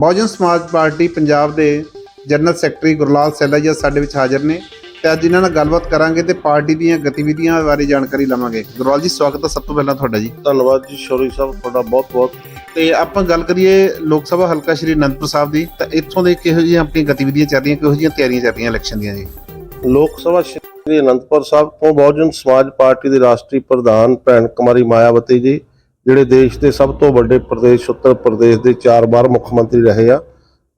ਬਹੁਜਨ ਸਮਾਜ ਪਾਰਟੀ ਪੰਜਾਬ ਦੇ general secretary Gurlal ਸੈਲਾ ਜੀ ਅੱਜ ਸਾਡੇ ਵਿੱਚ ਹਾਜ਼ਰ ਨੇ ਤੇ ਅੱਜ ਇਹਨਾਂ ਨਾਲ ਗੱਲਬਾਤ ਕਰਾਂਗੇ ਤੇ ਪਾਰਟੀ ਦੀਆਂ ਗਤੀਵਿਧੀਆਂ ਬਾਰੇ ਜਾਣਕਾਰੀ ਲਵਾਂਗੇ। ਗੁਰਲਾਲ ਜੀ ਸਵਾਗਤ ਹੈ ਸਭ ਤੋਂ ਪਹਿਲਾਂ ਤੁਹਾਡਾ ਜੀ। ਧੰਨਵਾਦ ਜੀ ਸ਼ੌਰੀ ਸਾਹਿਬ ਤੁਹਾਡਾ ਬਹੁਤ ਬਹੁਤ। ਤੇ ਆਪਾਂ ਗੱਲ ਕਰੀਏ ਲੋਕ ਸਭਾ ਹਲਕਾ ਸ਼੍ਰੀ ਅਨੰਦਪੁਰ ਸਾਹਿਬ ਦੀ ਤਾਂ ਇੱਥੋਂ ਦੇ ਕਿਹੋ ਜਿਹੀਆਂ ਆਪਣੀਆਂ ਗਤੀਵਿਧੀਆਂ ਚੱਲ ਰਹੀਆਂ ਕਿਹੋ ਜਿਹੀਆਂ ਤਿਆਰੀਆਂ ਚੱਲ ਰਹੀਆਂ ਇਲੈਕਸ਼ਨ ਦੀਆਂ ਜੀ? ਲੋਕ ਸਭਾ ਸ਼੍ਰੀ ਅਨੰਦਪੁਰ ਸਾਹਿਬ ਤੋਂ ਬਹੁਜਨ ਸਮਾਜ ਪਾਰਟੀ ਦੇ ਰਾਸ਼ਟਰੀ ਪ੍ਰਧਾਨ ਭੈਣ ਕੁਮਾਰੀ ਮਾਇਆਵਤੀ ਜੀ ਜਿਹੜੇ ਦੇਸ਼ ਦੇ ਸਭ ਤੋਂ ਵੱਡੇ ਪ੍ਰਦੇਸ਼, ਉੱਤਰ ਪ੍ਰਦੇਸ਼ ਦੇ ਚਾਰ ਵਾਰ ਮੁੱਖ ਮੰਤਰੀ ਰਹੇ ਆ,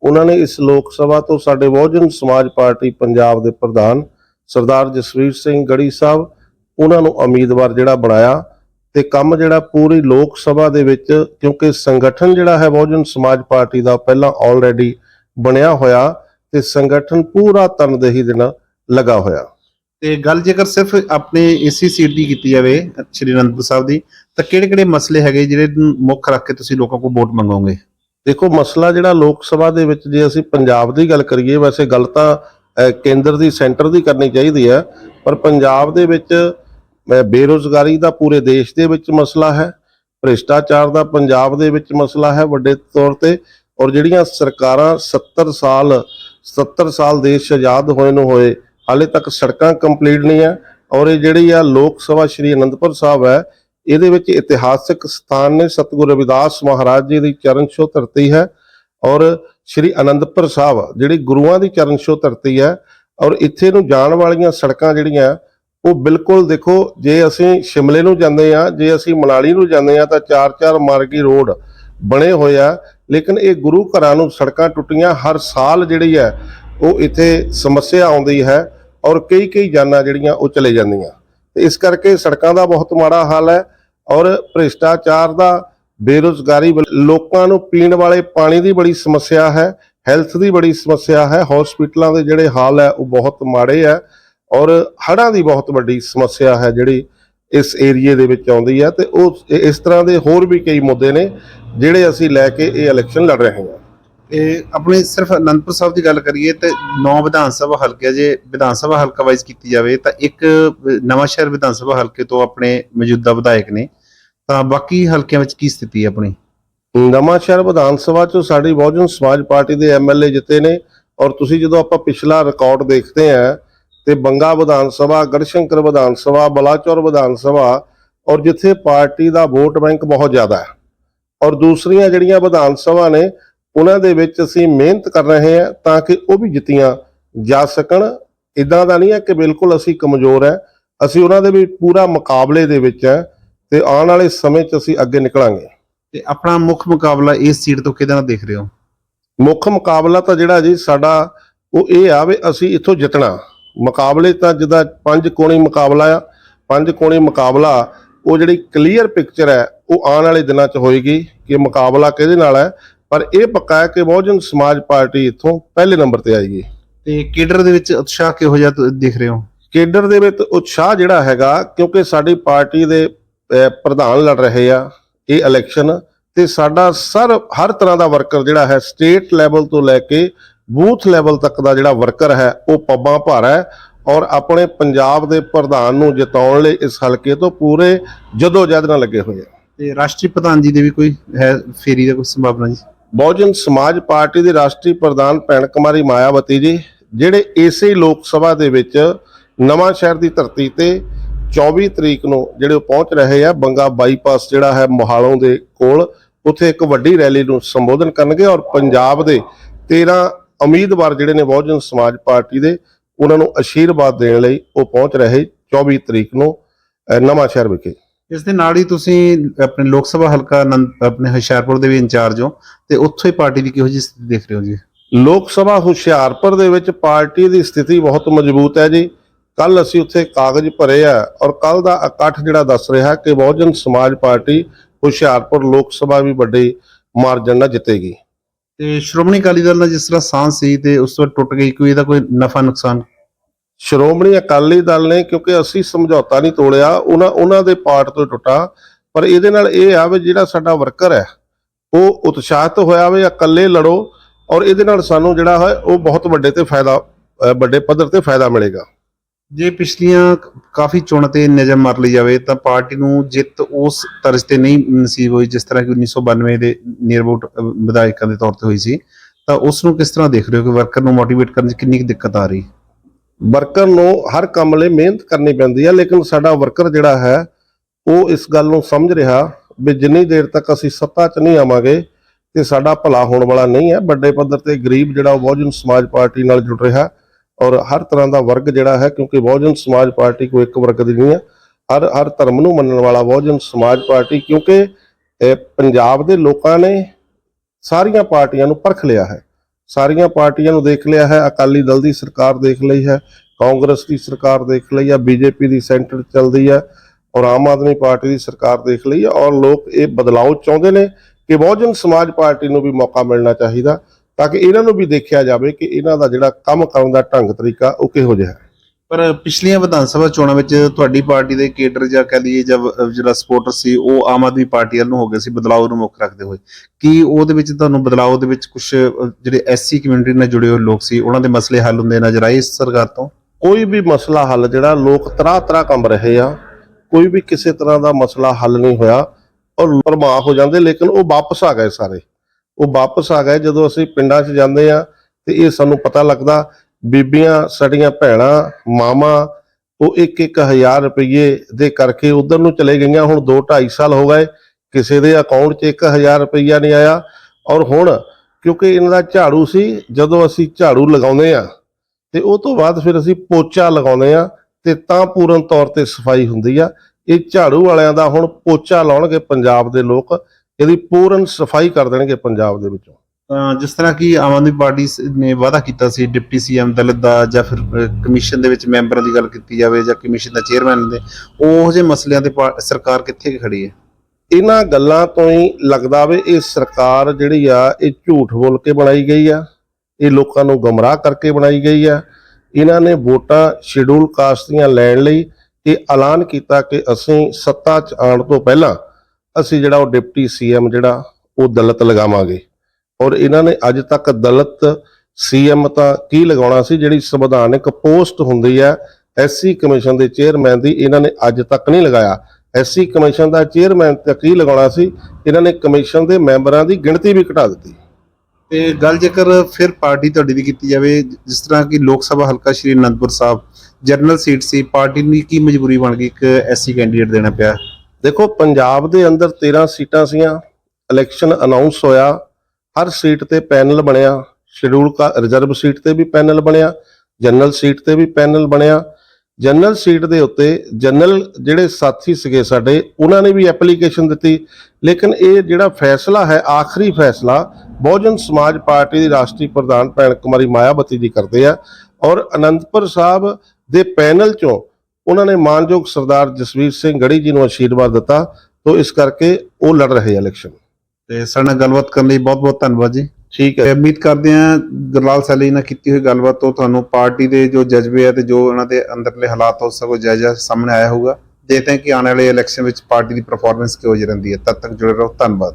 ਉਹਨਾਂ ਨੇ ਇਸ ਲੋਕ ਸਭਾ ਤੋਂ ਸਾਡੇ ਬਹੁਜਨ ਸਮਾਜ ਪਾਰਟੀ ਪੰਜਾਬ ਦੇ ਪ੍ਰਧਾਨ ਸਰਦਾਰ ਜਸਵੀਰ ਸਿੰਘ ਗੜੀ ਸਾਹਿਬ, ਉਹਨਾਂ ਨੂੰ ਉਮੀਦਵਾਰ ਜਿਹੜਾ ਬਣਾਇਆ ਤੇ ਕੰਮ ਜਿਹੜਾ ਪੂਰੀ ਲੋਕ ਸਭਾ ਦੇ ਵਿੱਚ, ਕਿਉਂਕਿ ਸੰਗਠਨ ਜਿਹੜਾ ਹੈ ਬਹੁਜਨ ਸਮਾਜ ਪਾਰਟੀ ਦਾ ਪਹਿਲਾਂ ਆਲਰੇਡੀ ਬਣਿਆ ਹੋਇਆ ਤੇ ਸੰਗਠਨ ਪੂਰਾ ਤਨਦੇਹੀ ਦੇ ਨਾਲ ਲਗਾ ਹੋਇਆ। ਤੇ ਗੱਲ ਜੇਕਰ ਸਿਰਫ ਆਪਣੇ ਇਸੇ ਸੀਟ ਦੀ ਕੀਤੀ ਜਾਵੇ, ਸ਼੍ਰੀ ਅਨੰਦਪੁਰ ਸਾਹਿਬ ਦੀ ਤਾਂ ਕਿਹੜੇ ਕਿਹੜੇ ਮਸਲੇ ਹੈਗੇ ਜਿਹੜੇ ਮੁੱਖ ਰੱਖ ਕੇ ਤੁਸੀਂ ਲੋਕਾਂ ਕੋਲ ਵੋਟ ਮੰਗੋਗੇ? ਦੇਖੋ ਮਸਲਾ ਜਿਹੜਾ ਲੋਕ ਸਭਾ ਦੇ ਵਿੱਚ ਜੇ ਅਸੀਂ ਪੰਜਾਬ ਦੀ ਗੱਲ ਕਰੀਏ ਵੈਸੇ ਗੱਲ ਤਾਂ ਕੇਂਦਰ ਦੀ ਸੈਂਟਰ ਦੀ ਕਰਨੀ ਚਾਹੀਦੀ ਹੈ ਪਰ ਪੰਜਾਬ ਦੇ ਵਿੱਚ ਅਹ, ਬੇਰੁਜ਼ਗਾਰੀ ਦਾ ਪੂਰੇ ਦੇਸ਼ ਦੇ ਵਿੱਚ ਮਸਲਾ ਹੈ ਭ੍ਰਿਸ਼ਟਾਚਾਰ ਦਾ ਪੰਜਾਬ ਦੇ ਵਿੱਚ ਮਸਲਾ ਹੈ ਵੱਡੇ ਤੌਰ ਤੇ ਔਰ ਜਿਹੜੀਆਂ ਸਰਕਾਰਾਂ 70 ਸਾਲ 70 ਸਾਲ ਦੇਸ਼ ਆਜ਼ਾਦ ਹੋਏ ਨੂੰ ਹੋਏ ਹਾਲੇ ਤੱਕ ਸੜਕਾਂ ਕੰਪਲੀਟ ਨਹੀਂ ਹੈ ਔਰ ਇਹ ਜਿਹੜੀ ਆ ਲੋਕ ਸਭਾ ਸ਼੍ਰੀ ਅਨੰਦਪੁਰ ਸਾਹਿਬ ਹੈ ਇਹਦੇ ਵਿੱਚ ਇਤਿਹਾਸਕ ਸਥਾਨ ਨੇ ਸਤਿਗੁਰੂ ਰਵਿਦਾਸ ਮਹਾਰਾਜ ਜੀ ਦੀ ਚਰਨ ਛੋਹ ਧਰਤੀ ਹੈ ਔਰ ਸ਼੍ਰੀ ਅਨੰਦਪੁਰ ਸਾਹਿਬ, ਜਿਹੜੀ ਗੁਰੂਆਂ ਦੀ ਚਰਨ ਛੋਹ ਧਰਤੀ ਹੈ ਔਰ ਇੱਥੇ ਨੂੰ ਜਾਣ ਵਾਲੀਆਂ ਸੜਕਾਂ ਜਿਹੜੀਆਂ, ਉਹ ਬਿਲਕੁਲ ਦੇਖੋ, ਜੇ ਅਸੀਂ ਸ਼ਿਮਲੇ ਨੂੰ ਜਾਂਦੇ ਆ ਜੇ ਅਸੀਂ ਮਨਾਲੀ ਨੂੰ ਜਾਂਦੇ ਆ ਤਾਂ ਚਾਰ ਚਾਰ ਮਾਰਗੀ ਰੋਡ ਬਣੇ ਹੋਏ ਆ, ਲੇਕਿਨ ਇਹ ਗੁਰੂ ਘਰਾਂ ਨੂੰ ਸੜਕਾਂ ਟੁੱਟੀਆਂ, ਹਰ ਸਾਲ ਜਿਹੜੀ ਹੈ ਉਹ ਇੱਥੇ ਸਮੱਸਿਆ ਆਉਂਦੀ ਹੈ ਔਰ ਕਈ ਕਈ ਜਾਨਾਂ ਜਿਹੜੀਆਂ ਉਹ ਚਲੇ ਜਾਂਦੀਆਂ। ਤੇ ਇਸ ਕਰਕੇ ਸੜਕਾਂ ਦਾ ਬਹੁਤ ਮਾੜਾ ਹਾਲ ਹੈ ਔਰ ਭ੍ਰਿਸ਼ਟਾਚਾਰ ਦਾ ਬੇਰੁਜ਼ਗਾਰੀ ਵ- ਲੋਕਾਂ ਨੂੰ ਪੀਣ ਵਾਲੇ ਪਾਣੀ ਦੀ ਬੜੀ ਸਮੱਸਿਆ ਹੈ ਹੈਲਥ ਦੀ ਬੜੀ ਸਮੱਸਿਆ ਹੈ ਹਸਪੀਟਲਾਂ ਦੇ ਜਿਹੜੇ ਹਾਲ ਹੈ ਉਹ ਬਹੁਤ ਮਾੜੇ ਹੈ ਔਰ ਹੜ੍ਹਾਂ ਦੀ ਬਹੁਤ ਵੱਡੀ ਸਮੱਸਿਆ ਹੈ ਜਿਹੜੀ ਇਸ ਏਰੀਏ ਦੇ ਵਿੱਚ ਆਉਂਦੀ ਹੈ ਤੇ ਉਹ ਇਸ ਤਰ੍ਹਾਂ ਦੇ ਹੋਰ ਵੀ ਕਈ ਮੁੱਦੇ ਨੇ ਜਿਹੜੇ ਅਸੀਂ ਲੈ ਕੇ ਇਹ ਇਲੈਕਸ਼ਨ ਲੜ ਰਹੇ ਹਾਂ। ਤੇ ਆਪਣੇ ਸਿਰਫ ਅਨੰਦਪੁਰ ਸਾਹਿਬ ਦੀ ਗੱਲ ਕਰੀਏ ਤੇ ਨੌ ਵਿਧਾਨ ਸਭਾ ਹਲਕੇ ਜੇ ਵਿਧਾਨ ਸਭਾ ਹਲਕਾ ਵਾਈਜ਼ ਕੀਤੀ ਜਾਵੇ ਤਾਂ ਇੱਕ ਨਵਾਂ ਸ਼ਹਿਰ ਵਿਧਾਨ ਸਭਾ ਹਲਕੇ ਤੋਂ ਆਪਣੇ ਮੌਜੂਦਾ ਵਿਧਾਇਕ ਨੇ। ਤਾਂ ਬਾਕੀ ਹਲਕਿਆਂ ਵਿੱਚ ਕੀ ਸਥਿਤੀ ਹੈ ਆਪਣੀ? ਨਵਾਂ ਸ਼ਹਿਰ ਵਿਧਾਨ ਸਭਾ ਚੋਂ ਸਾਡੀ ਬਹੁਜਨ ਸਮਾਜ ਪਾਰਟੀ ਦੇ ਐਮਐਲਏ ਜਿੱਤੇ ਨੇ ਔਰ ਤੁਸੀਂ ਜਦੋਂ ਆਪਾਂ ਪਿਛਲਾ ਰਿਕਾਰਡ ਦੇਖਦੇ ਆ ਤੇ ਬੰਗਾ ਵਿਧਾਨ ਸਭਾ, ਗੜਸ਼ੰਕਰ ਵਿਧਾਨ ਸਭਾ, ਬਲਾਚੌਰ ਵਿਧਾਨ ਸਭਾ ਔਰ ਜਿੱਥੇ ਪਾਰਟੀ ਦਾ ਵੋਟ ਬੈਂਕ ਬਹੁਤ ਜ਼ਿਆਦਾ ਹੈ। ਔਰ ਦੂਸਰੀਆਂ ਜਿਹੜੀਆਂ ਵਿਧਾਨ ਸਭਾ ਨੇ ਉਹਨਾਂ ਦੇ ਵਿੱਚ ਅਸੀਂ ਮਿਹਨਤ ਕਰ ਰਹੇ ਹਾਂ ਤਾਂ ਕਿ ਉਹ ਵੀ ਜਿੱਤੀਆਂ ਜਾ ਸਕਣ। ਇਦਾਂ ਦਾ ਨਹੀਂ ਹੈ ਕਿ ਬਿਲਕੁਲ ਅਸੀਂ ਕਮਜ਼ੋਰ ਹੈ। ਅਸੀਂ ਉਹਨਾਂ ਦੇ ਵੀ ਪੂਰਾ ਮੁਕਾਬਲੇ ਦੇ ਵਿੱਚ ਹੈ ਤੇ ਆਉਣ ਵਾਲੇ ਸਮੇਂ 'ਚ ਅਸੀਂ ਅੱਗੇ ਨਿਕਲਾਂਗੇ। ਤੇ ਆਪਣਾ ਮੁੱਖ ਮੁਕਾਬਲਾ ਇਸ ਸੀਟ ਤੋਂ ਕਿਹਦੇ ਨਾਲ ਦੇਖ ਰਹੇ ਹੋ? ਮੁੱਖ ਮੁਕਾਬਲਾ ਤਾਂ ਜਿਹੜਾ ਜੀ ਸਾਡਾ ਉਹ ਇਹ ਆ ਵੀ ਅਸੀਂ ਇੱਥੋਂ ਜਿੱਤਣਾ। ਮੁਕਾਬਲੇ ਤਾਂ ਜਿਹਦਾ ਪੰਜ ਕੋਣੀ ਮੁਕਾਬਲਾ ਆ ਪੰਜ ਕੋਣੀ ਮੁਕਾਬਲਾ ਉਹ ਜਿਹੜੀ ਕਲੀਅਰ ਪਿਕਚਰ ਹੈ ਉਹ ਆਉਣ ਵਾਲੇ ਦਿਨਾਂ 'ਚ ਹੋਏਗੀ ਕਿ ਮੁਕਾਬਲਾ ਕਿਹਦੇ ਨਾਲ ਹੈ ਪਰ ਇਹ ਪੱਕਾ ਹੈ ਕਿ ਬਹੁਜਨ ਸਮਾਜ ਪਾਰਟੀ ਇੱਥੋਂ ਪਹਿਲੇ ਨੰਬਰ ਤੇ ਆਏਗੀ ਤੇ ਕੇਡਰ ਦੇ ਵਿੱਚ ਉਤਸ਼ਾਹ ਕਿਹੋ ਜਿਹਾ ਦੇਖ ਰਹੇ ਹੋ? ਕੇਡਰ ਦੇ ਵਿੱਚ ਉਤਸ਼ਾਹ ਜਿਹੜਾ ਹੈਗਾ ਕਿਉਂਕਿ ਸਾਡੀ ਪਾਰਟੀ ਦੇ ਪ੍ਰਧਾਨ ਲੜ ਰਹੇ ਆ ਇਹ ਇਲੈਕਸ਼ਨ ਤੇ ਸਾਡਾ ਸਰ ਹਰ ਤਰ੍ਹਾਂ ਦਾ ਵਰਕਰ ਜਿਹੜਾ ਹੈ ਸਟੇਟ ਲੈਵਲ ਤੋਂ ਲੈ ਕੇ ਬੂਥ ਲੈਵਲ ਤੱਕ ਦਾ ਜਿਹੜਾ ਵਰਕਰ ਹੈ ਉਹ ਪੱਬਾਂ ਭਾਰ ਹੈ ਔਰ ਆਪਣੇ ਪੰਜਾਬ ਦੇ ਪ੍ਰਧਾਨ ਨੂੰ ਜਿਤਾਉਣ ਲਈ ਇਸ ਹਲਕੇ ਤੋਂ ਪੂਰੇ ਜਦੋ ਜਹਿਦ ਨਾਲ ਲੱਗੇ ਹੋਏ ਆ। ਤੇ ਰਾਸ਼ਟਰੀ ਪ੍ਰਧਾਨ ਜੀ ਦੇ ਵੀ ਕੋਈ ਹੈ ਫੇਰੀ ਦਾ ਕੋਈ ਸੰਭਾਵਨਾ ਜੀ? ਬਹੁਜਨ ਸਮਾਜ ਪਾਰਟੀ ਦੇ ਰਾਸ਼ਟਰੀ ਪ੍ਰਧਾਨ ਭੈਣ ਕੁਮਾਰੀ ਮਾਇਆਵਤੀ ਜੀ ਜਿਹੜੇ ਇਸੇ ਲੋਕ ਸਭਾ ਦੇ ਵਿੱਚ ਨਵਾਂ ਸ਼ਹਿਰ ਦੀ ਧਰਤੀ ਤੇ 24 ਤਰੀਕ ਨੂੰ ਜਿਹੜੇ ਉਹ ਪਹੁੰਚ ਰਹੇ ਆ ਬੰਗਾ ਬਾਈਪਾਸ ਜਿਹੜਾ ਹੈ ਮੋਹਾਲੋਂ ਦੇ ਕੋਲ ਉੱਥੇ ਇੱਕ ਵੱਡੀ ਰੈਲੀ ਨੂੰ ਸੰਬੋਧਨ ਕਰਨਗੇ ਔਰ ਪੰਜਾਬ ਦੇ 13 ਉਮੀਦਵਾਰ ਜਿਹੜੇ ਨੇ ਬਹੁਜਨ ਸਮਾਜ ਪਾਰਟੀ ਦੇ ਉਹਨਾਂ ਨੂੰ ਅਸ਼ੀਰਵਾਦ ਦੇਣ ਲਈ ਉਹ ਪਹੁੰਚ ਰਹੇ 24 ਤਰੀਕ ਨੂੰ ਅਹ, ਨਵਾਂ ਸ਼ਹਿਰ ਵਿਖੇ। ਇਸ ਦੇ ਨਾਲ ਹੀ ਤੁਸੀਂ ਆਪਣੇ ਲੋਕ ਸਭਾ ਹਲਕਾ ਆਪਣੇ ਹੁਸ਼ਿਆਰਪੁਰ ਦੇ ਵੀ ਇੰਚਾਰਜ ਹੋ ਤੇ ਉੱਥੋਂ ਹੀ ਪਾਰਟੀ ਦੀ ਕਿਹੋ ਜਿਹੀ ਸਥਿਤੀ ਦੇਖ ਰਹੇ ਹੋ ਜੀ? ਲੋਕ ਸਭਾ ਹੁਸ਼ਿਆਰਪੁਰ ਦੇ ਵਿੱਚ ਪਾਰਟੀ ਦੀ ਸਥਿਤੀ ਬਹੁਤ ਮਜ਼ਬੂਤ ਹੈ ਜੀ। ਕੱਲ ਅਸੀਂ ਉੱਥੇ ਕਾਗਜ਼ ਭਰੇ ਆ ਔਰ ਕੱਲ ਦਾ ਇਕੱਠ ਜਿਹੜਾ ਦੱਸ ਰਿਹਾ ਕਿ ਬਹੁਜਨ ਸਮਾਜ ਪਾਰਟੀ ਹੁਸ਼ਿਆਰਪੁਰ ਲੋਕ ਸਭਾ ਵੀ ਵੱਡੀ ਮਾਰਜਨ ਨਾਲ ਜਿੱਤੇਗੀ। ਤੇ ਸ਼੍ਰੋਮਣੀ ਅਕਾਲੀ ਦਲ ਨਾਲ ਜਿਸ ਤਰ੍ਹਾਂ ਸਾਂਝ ਸੀ ਤੇ ਉਸ ਤੋਂ ਟੁੱਟ ਗਈ ਕੋਈ ਇਹਦਾ ਕੋਈ ਨਫਾ ਨੁਕਸਾਨ ਸ਼੍ਰੋਮਣੀ ਅਕਾਲੀ ਦਲ ਨੇ, ਕਿਉਂਕਿ ਅਸੀਂ ਸਮਝੌਤਾ ਨਹੀਂ ਤੋੜਿਆ, ਉਹਨਾਂ ਉਹਨਾਂ ਦੇ ਪਾਰਟ ਤੋਂ ਟੁੱਟਾ। ਪਰ ਇਹਦੇ ਨਾਲ ਇਹ ਆ ਵੀ ਜਿਹੜਾ ਸਾਡਾ ਵਰਕਰ ਹੈ, ਉਹ ਉਤਸ਼ਾਹਿਤ ਹੋਇਆ ਵੀ ਇਕੱਲੇ ਲੜੋ ਔਰ ਇਹਦੇ ਨਾਲ ਸਾਨੂੰ ਜਿਹੜਾ ਹੈ, ਉਹ ਬਹੁਤ ਵੱਡੇ ਤੇ ਫਾਇਦਾ ਵੱਡੇ ਪੱਧਰ ਤੇ ਫਾਇਦਾ ਮਿਲੇਗਾ। ਜੇ ਪਿਛਲੀਆਂ ਕਾਫੀ ਚੋਣਾਂ ਤੇ ਨਜ਼ਰ ਮਾਰ ਲਈ ਜਾਵੇ, ਤਾਂ ਪਾਰਟੀ ਨੂੰ ਜਿੱਤ ਉਸ ਤਰਜ਼ ਤੇ ਨਹੀਂ ਨਸੀਬ ਹੋਈ, ਜਿਸ ਤਰ੍ਹਾਂ ਕਿ 1992 ਦੇ ਨੀਅਰਬੋਟ ਵਿਧਾਇਕਾਂ ਦੇ ਤੌਰ ਤੇ ਹੋਈ ਸੀ। ਤਾਂ ਉਸ ਨੂੰ ਕਿਸ ਤਰ੍ਹਾਂ ਦੇਖ ਰਹੇ ਹੋ ਕਿ ਵਰਕਰ ਨੂੰ ਮੋਟੀਵੇਟ ਕਰਨ 'ਚ ਕਿੰਨੀ ਕੁ ਦਿੱਕਤ ਆ ਰਹੀ? ਵਰਕਰ ਨੂੰ ਹਰ ਕੰਮ ਲਈ ਮਿਹਨਤ ਕਰਨੀ ਪੈਂਦੀ ਹੈ ਲੇਕਿਨ ਸਾਡਾ ਵਰਕਰ ਜਿਹੜਾ ਹੈ, ਉਹ ਇਸ ਗੱਲ ਨੂੰ ਸਮਝ ਰਿਹਾ ਵੀ ਜਿੰਨੀ ਦੇਰ ਤੱਕ ਅਸੀਂ ਸੱਤਾ 'ਚ ਨਹੀਂ ਆਵਾਂਗੇ ਤੇ ਸਾਡਾ ਭਲਾ ਹੋਣ ਵਾਲਾ ਨਹੀਂ ਹੈ। ਵੱਡੇ ਪੱਧਰ ਤੇ ਗਰੀਬ ਜਿਹੜਾ ਉਹ ਬਹੁਜਨ ਸਮਾਜ ਪਾਰਟੀ ਨਾਲ ਜੁੜ ਰਿਹਾ ਔਰ ਹਰ ਤਰ੍ਹਾਂ ਦਾ ਵਰਗ ਜਿਹੜਾ ਹੈ, ਕਿਉਂਕਿ ਬਹੁਜਨ ਸਮਾਜ ਪਾਰਟੀ ਕੋਈ ਇੱਕ ਵਰਗ ਦੀ ਨਹੀਂ ਹੈ, ਹਰ ਹਰ ਧਰਮ ਨੂੰ ਮੰਨਣ ਵਾਲਾ ਬਹੁਜਨ ਸਮਾਜ ਪਾਰਟੀ ਕਿਉਂਕਿ ਪੰਜਾਬ ਦੇ ਲੋਕਾਂ ਨੇ ਸਾਰੀਆਂ ਪਾਰਟੀਆਂ ਨੂੰ ਪਰਖ ਲਿਆ ਹੈ। ਸਾਰੀਆਂ ਪਾਰਟੀਆਂ ਨੂੰ ਦੇਖ ਲਿਆ ਹੈ, ਅਕਾਲੀ ਦਲ ਦੀ ਸਰਕਾਰ ਦੇਖ ਲਈ ਹੈ, ਕਾਂਗਰਸ ਦੀ ਸਰਕਾਰ ਦੇਖ ਲਈ ਹੈ, ਬੀਜੇਪੀ ਦੀ ਸੈਂਟਰ ਚੱਲਦੀ ਹੈ ਔਰ ਆਮ ਆਦਮੀ ਪਾਰਟੀ ਦੀ ਸਰਕਾਰ ਦੇਖ ਲਈ ਹੈ ਔਰ ਲੋਕ ਇਹ ਬਦਲਾਅ ਚਾਹੁੰਦੇ ਨੇ ਕਿ ਬਹੁਜਨ ਸਮਾਜ ਪਾਰਟੀ ਨੂੰ ਵੀ ਮੌਕਾ ਮਿਲਣਾ ਚਾਹੀਦਾ ਤਾਂ ਕਿ ਇਹਨਾਂ ਨੂੰ ਵੀ ਦੇਖਿਆ ਜਾਵੇ ਕਿ ਇਹਨਾਂ ਦਾ ਜਿਹੜਾ ਕੰਮ ਕਰਨ ਦਾ ਢੰਗ ਤਰੀਕਾ ਉਹ ਕਿਹੋ ਜਿਹਾ ਹੈ। ਪਰ ਪਿਛਲੀਆਂ ਵਿਧਾਨ ਸਭਾ ਚੋਣਾਂ ਵਿੱਚ ਤੁਹਾਡੀ ਪਾਰਟੀ ਦੇ ਕੇਡਰ ਜਾਂ ਕਹ ਲਈਏ ਜਾਂ ਜਿਹੜਾ ਸਪੋਰਟਰ ਸੀ, ਉਹ ਆਮ ਆਦਮੀ ਪਾਰਟੀ ਵੱਲ ਨੂੰ ਹੋ ਗਏ ਸੀ ਬਦਲਾਅ ਨੂੰ ਮੁੱਖ ਰੱਖਦੇ ਹੋਏ। ਕੀ ਉਹਦੇ ਵਿੱਚ ਤੁਹਾਨੂੰ ਬਦਲਾਅ ਦੇ ਵਿੱਚ ਕੁਝ ਜਿਹੜੇ ਐਸਸੀ ਕਮਿਊਨਿਟੀ ਨਾਲ ਜੁੜੇ ਹੋਏ ਲੋਕ ਸੀ, ਉਹਨਾਂ ਦੇ ਮਸਲੇ ਹੱਲ ਹੁੰਦੇ ਨਜ਼ਰ ਆਏ ਇਸ ਸਰਕਾਰ ਤੋਂ? ਕੋਈ ਵੀ ਮਸਲਾ ਹੱਲ, ਜਿਹੜਾ ਲੋਕ ਤਰ੍ਹਾਂ ਤਰ੍ਹਾਂ ਕੰਮ ਰਹੇ ਆ, ਕੋਈ ਵੀ ਕਿਸੇ ਤਰ੍ਹਾਂ ਦਾ ਮਸਲਾ ਹੱਲ ਨਹੀਂ ਹੋਇਆ, ਔਰ ਪਰਮਾ ਹੋ ਜਾਂਦੇ, ਲੇਕਿਨ ਉਹ ਵਾਪਸ ਆ ਗਏ ਸਾਰੇ। ਉਹ ਵਾਪਸ ਆ ਗਏ ਜਦੋਂ ਅਸੀਂ ਪਿੰਡਾਂ 'ਚ ਜਾਂਦੇ ਆ, ਤੇ ਇਹ ਸਾਨੂੰ ਪਤਾ ਲੱਗਦਾ ਬੀਬੀਆਂ, ਸਾਡੀਆਂ ਭੈਣਾਂ ਮਾਮਾ ਉਹ ਇੱਕ ਇੱਕ ਹਜ਼ਾਰ ਰੁਪਏ ਦੇ ਕਰਕੇ ਉਧਰ ਨੂੰ ਚਲੇ ਗਈਆਂ। ਹੁਣ 2 2.5 ਸਾਲ ਹੋ ਗਏ, ਕਿਸੇ ਦੇ ਅਕਾਊਂਟ 'ਚ 1000 ਰੁਪਈਆ ਨਹੀਂ ਆਇਆ। ਔਰ ਹੁਣ ਕਿਉਂਕਿ ਇਹਨਾਂ ਦਾ ਝਾੜੂ ਸੀ, ਜਦੋਂ ਅਸੀਂ ਝਾੜੂ ਲਗਾਉਂਦੇ ਆ ਤੇ ਉਹ ਤੋਂ ਬਾਅਦ ਫਿਰ ਅਸੀਂ ਪੋਚਾ ਲਗਾਉਂਦੇ ਆ ਤੇ ਤਾਂ ਪੂਰਨ ਤੌਰ ਤੇ ਸਫ਼ਾਈ ਹੁੰਦੀ ਆ। ਇਹ ਝਾੜੂ ਵਾਲਿਆਂ ਦਾ ਹੁਣ ਪੋਚਾ ਲਾਉਣਗੇ ਪੰਜਾਬ ਦੇ ਲੋਕ, ਇਹਦੀ ਪੂਰਨ ਸਫ਼ਾਈ ਕਰ ਦੇਣਗੇ ਪੰਜਾਬ ਦੇ ਵਿੱਚੋਂ। ਜਿਸ ਤਰ੍ਹਾਂ ਕਿ ਆਮ ਆਦਮੀ ਪਾਰਟੀ ਨੇ ਵਾਅਦਾ ਕੀਤਾ ਸੀ, ਡਿਪਟੀ ਸੀਐਮ ਦਲਿਤ ਦਾ ਜਾਂ ਫਿਰ ਕਮਿਸ਼ਨ ਦੇ ਵਿੱਚ ਮੈਂਬਰਾਂ ਦੀ ਗੱਲ ਕੀਤੀ ਜਾਵੇ ਜਾਂ ਕਮਿਸ਼ਨ ਦਾ ਚੇਅਰਮੈਨ ਦੇ, ਉਹ ਜਿਹੇ ਮਸਲਿਆਂ ਤੇ ਪਾ- ਸਰਕਾਰ ਕਿੱਥੇ ਕੁ ਖੜੀ ਹੈ? ਇਹਨਾਂ ਗੱਲਾਂ ਤੋਂ ਹੀ ਲੱਗਦਾ ਵੇ ਇਹ ਸਰਕਾਰ ਜਿਹੜੀ ਆ, ਇਹ ਝੂਠ ਬੋਲ ਕੇ ਬਣਾਈ ਗਈ ਆ, ਇਹ ਲੋਕਾਂ ਨੂੰ ਗਮਰਾਹ ਕਰਕੇ ਬਣਾਈ ਗਈ ਆ। ਇਹਨਾਂ ਨੇ ਵੋਟਾਂ ਸ਼ਡਿਊਲ ਕਾਸਟ ਦੀਆਂ ਲੈਣ ਲਈ ਇਹ ਐਲਾਨ ਕੀਤਾ ਕਿ ਅਸੀਂ ਸੱਤਾ 'ਚ ਆਉਣ ਤੋਂ ਪਹਿਲਾਂ ਅਸੀਂ ਜਿਹੜਾ ਉਹ ਡਿਪਟੀ ਸੀਐਮ ਜਿਹੜਾ, ਉਹ ਦਲਿਤ ਲਗਾਵਾਂਗੇ। ਔਰ ਇਹਨਾਂ ਨੇ ਅੱਜ ਤੱਕ ਦਲਿਤ ਸੀਐਮ ਤਾਂ ਕੀ ਲਗਾਉਣਾ ਸੀ ਜਿਹੜੀ ਸੰਵਿਧਾਨਕ ਪੋਸਟ ਹੁੰਦੀ ਹੈ ਐਸਸੀ ਕਮਿਸ਼ਨ ਦੇ ਚੇਅਰਮੈਨ ਦੀ ਇਹਨਾਂ ਨੇ ਅੱਜ ਤੱਕ ਨਹੀਂ ਲਗਾਇਆ। ਐਸਸੀ ਕਮਿਸ਼ਨ ਦਾ ਚੇਅਰਮੈਨ ਤੇ ਕੀ ਲਗਾਉਣਾ ਸੀ ਇਹਨਾਂ ਨੇ ਕਮਿਸ਼ਨ ਦੇ ਮੈਂਬਰਾਂ ਦੀ ਗਿਣਤੀ ਵੀ ਘਟਾ ਦਿੱਤੀ। ਤੇ ਗੱਲ ਜੇਕਰ ਫਿਰ ਪਾਰਟੀ ਤੁਹਾਡੀ ਦੀ ਕੀਤੀ ਜਾਵੇ ਜਿਸ ਤਰ੍ਹਾਂ ਕਿ ਲੋਕ ਸਭਾ ਹਲਕਾ ਸ਼੍ਰੀ ਅਨੰਦਪੁਰ ਸਾਹਿਬ ਜਨਰਲ ਸੀਟ ਸੀ ਪਾਰਟੀ ਦੀ ਕੀ ਮਜਬੂਰੀ ਬਣ ਗਈ ਇੱਕ ਐਸਸੀ ਕੈਂਡੀਡੇਟ ਦੇਣਾ ਪਿਆ? ਦੇਖੋ ਪੰਜਾਬ ਦੇ ਅੰਦਰ 13 ਸੀਟਾਂ ਸੀਆਂ ਇਲੈਕਸ਼ਨ ਅਨਾਉਂਸ ਹੋਇਆ ਹਰ ਸੀਟ ਤੇ ਪੈਨਲ ਬਣਿਆ, ਸ਼ਡਿਊਲ ਕਾ, ਰਿਜ਼ਰਵ ਸੀਟ ਤੇ ਵੀ ਪੈਨਲ ਬਣਿਆ, ਜਨਰਲ ਸੀਟ ਤੇ ਵੀ ਪੈਨਲ ਬਣਿਆ। ਜਨਰਲ ਸੀਟ ਦੇ ਉੱਤੇ ਜਨਰਲ ਜਿਹੜੇ ਸਾਥੀ ਸੀਗੇ ਸਾਡੇ, ਉਹਨਾਂ ਨੇ ਵੀ ਐਪਲੀਕੇਸ਼ਨ ਦਿੱਤੀ। ਲੇਕਿਨ ਇਹ ਜਿਹੜਾ ਫੈਸਲਾ ਹੈ, ਆਖਰੀ ਫੈਸਲਾ, ਬਹੁਜਨ ਸਮਾਜ ਪਾਰਟੀ ਦੀ ਰਾਸ਼ਟਰੀ ਪ੍ਰਧਾਨ ਭੈਣ ਕੁਮਾਰੀ ਮਾਇਆਵਤੀ ਜੀ ਕਰਦੇ ਆ ਔਰ ਅਨੰਦਪੁਰ ਸਾਹਿਬ ਦੇ ਪੈਨਲ ਚੋਂ ਉਹਨਾਂ ਨੇ ਮਾਨਯੋਗ ਸਰਦਾਰ ਜਸਵੀਰ ਸਿੰਘ ਗੜੀ ਜੀ ਨੂੰ ਆਸ਼ੀਰਵਾਦ ਦਿੱਤਾ, ਤੋਂ ਇਸ ਕਰਕੇ ਉਹ ਲੜ ਰਹੇ ਇਲੈਕਸ਼ਨ ਤੇ ਸਾਡੇ ਨਾਲ ਗੱਲਬਾਤ ਕਰਨ ਲਈ ਬਹੁਤ ਬਹੁਤ ਧੰਨਵਾਦ ਜੀ। ਠੀਕ ਹੈ। ਉਮੀਦ ਕਰਦੇ ਹਾਂ ਗੁਰਲਾਲ ਸੈਲੀ ਨਾਲ ਕੀਤੀ ਹੋਈ ਗੱਲਬਾਤ ਤੋਂ ਤੁਹਾਨੂੰ ਪਾਰਟੀ ਦੇ ਜੋ ਜਜ਼ਬੇ ਹੈ ਤੇ ਜੋ ਉਹਨਾਂ ਦੇ ਅੰਦਰਲੇ ਹਾਲਾਤ ਹੋ ਸਕੋ ਜਾਇਜ਼ਾ ਸਾਹਮਣੇ ਆਇਆ ਹੋਊਗਾ। ਦੇਖਦੇ ਹਾਂ ਕਿ ਆਉਣ ਵਾਲੇ ਇਲੈਕਸ਼ਨ ਵਿੱਚ ਪਾਰਟੀ ਦੀ ਪਰਫਾਰਮੈਂਸ ਕਿਹੋ ਜਿਹੀ ਰਹਿੰਦੀ ਹੈ। ਤਦ ਤੱਕ ਜੁੜੇ ਰਹੋ। ਧੰਨਵਾਦ।